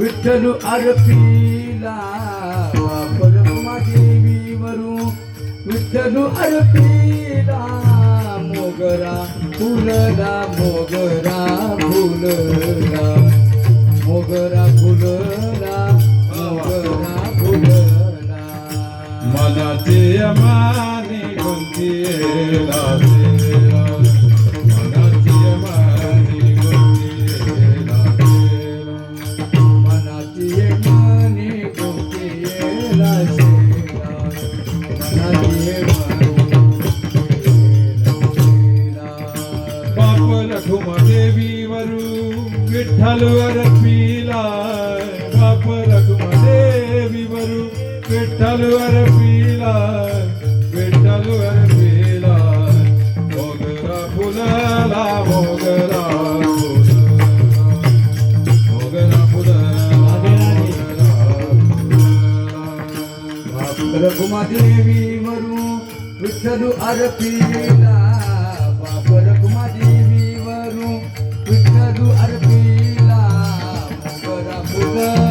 विठ्ठल अर्पिला बापर कुमादेवीवरून विठ्ठल अर्पिला मोगरा फुलला मोगरा फुलला. मोगरा फुलला मोगरा फुलला. मनाचे अमानी गुंतीला विठ्ठलवर पिला बाप रघुमदेवी वरू विठ्ठलवर पिला विठ्ठलवर पिला मोगरा फुलला मोगरा फुलला मोगरा फुलला. मोगरा रघुमादेवी वरू विठ्ठल अर्पिला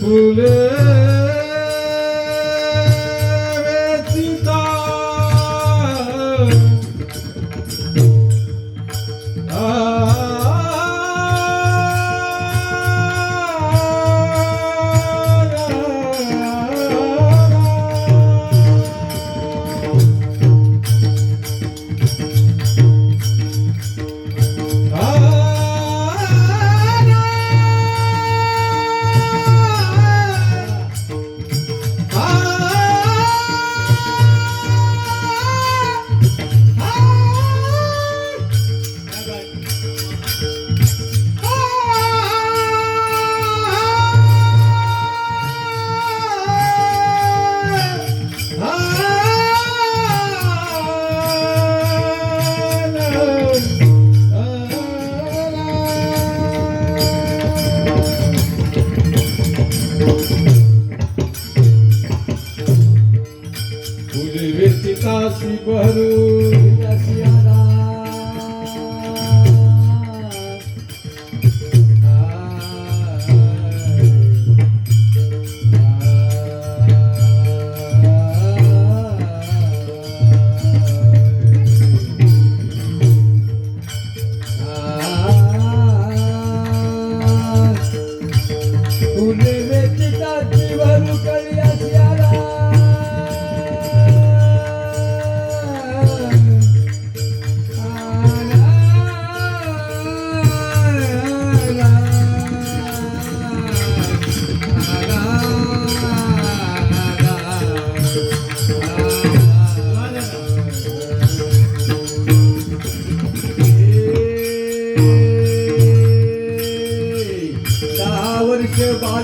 ফুলের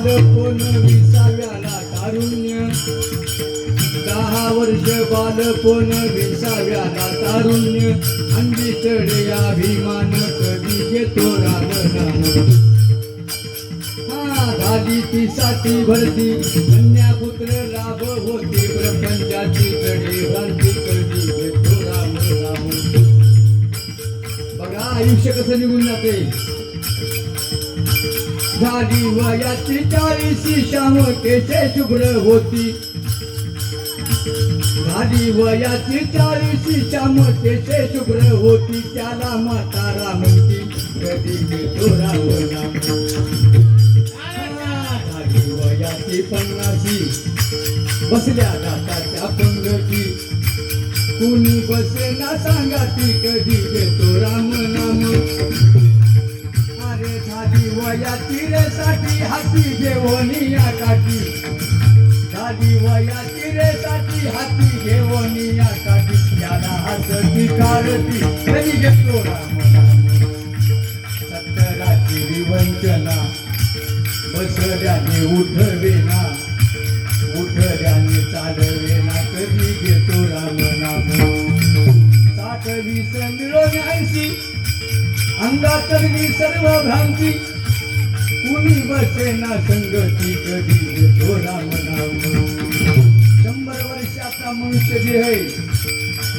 बालपण विसाव्याला तारुण्य. दहा वर्ष बालपण विसाव्याला तारुण्य. अंगी चढे अभिमान कधी घेतो राम राम. हा झाली ती साठी भरती. कन्यापुत्र लाभ होते प्रपंचाची चढे भरती कधी घेतो राम राम. बघा आयुष्य कसं निघून जाते. झाली वयाची चाळीशी श्याम केसे शुभ्र होती. झाली वयाची चाळीशीच्या मतेचे शुभ्र होती. त्याला म्हातारा म्हणती कधी घेतो राम झाली वयाची पन्नाशी. बसल्या दाताच्या पंगती. कुणी बसे ना सांगा ती कधी घेतो राम नाम? झाली वया तिरेसाठी हाती घेऊन या काठी. झाली वया तिरेसाठी हाती घेऊन या काठी. त्याला हसती काढती कधी घेतो राम सत्तराची विवंचना बसऱ्याने उठवेना. उठऱ्याने चालवेना कधी घेतो राम नाम साठ वीस मिळून ऐंशी अंगातली मी सर्व भ्रांती. कुणी बसेना संगती कधी घेतो राम नाम शंभर वर्षाचा मनुष्य जे आहे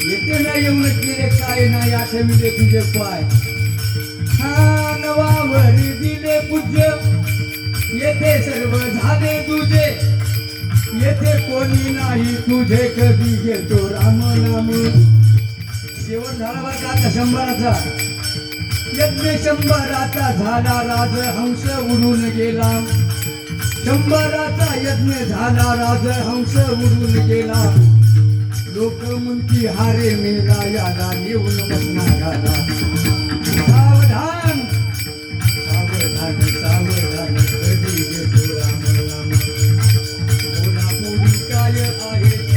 येते ना येऊन केले काय नाही आठवले तुझे पाय. हा नवावर दिले पूज्य येथे सर्व झाले तुझे. येथे कोणी नाही तुझे कधी घेतो राम नाम शेवट झाला बरं का शंभराचा? यज्ञ शंभराचा झाला राजहंस उडून गेला. शंभराचा यज्ञ झाला राजहंस उडून गेला. लोक म्हणती हारे मेला याला येऊन बघणाऱ्याला सावधान सावधान सावधान कधी कोणापुढी आहे?